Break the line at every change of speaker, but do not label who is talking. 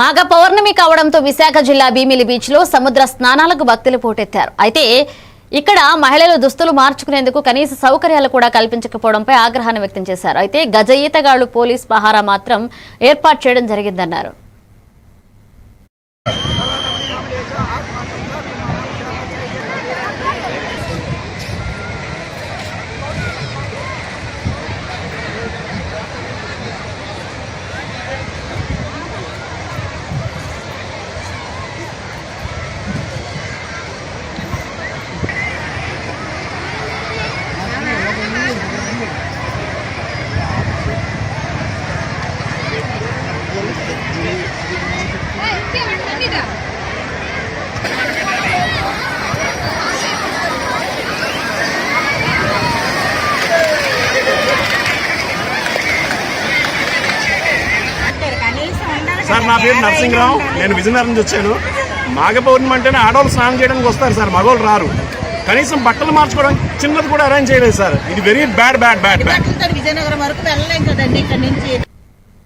మాఘ పౌర్ణమి కావడంతో విశాఖ జిల్లా భీమిలి బీచ్లో సముద్ర స్నానాలకు భక్తులు పోటెత్తారు. అయితే ఇక్కడ మహిళలు దుస్తులు మార్చుకునేందుకు కనీస సౌకర్యాలు కూడా కల్పించకపోవడంపై ఆగ్రహాన్ని వ్యక్తం చేశారు. అయితే గజ ఈతగాళ్ళు పోలీస్ పహారా మాత్రం ఏర్పాటు చేయడం జరిగిందన్నారు.
సార్ నా పేరు నరసింహరావు. నేను విజయనగరం నుంచి వచ్చాను. మాఘ పౌర్ణమి అంటేనే ఆడవాళ్ళు స్నానం చేయడానికి వస్తారు సార్ మగవాళ్ళు రారు. కనీసం బట్టలు మార్చుకోవడం చిన్నది కూడా అరేంజ్ చేయలేదు సార్. ఇది very bad bad bad bad
Vizianagaram వరకు వెళ్ళలేం కదండి ఇక్కడ నుంచి.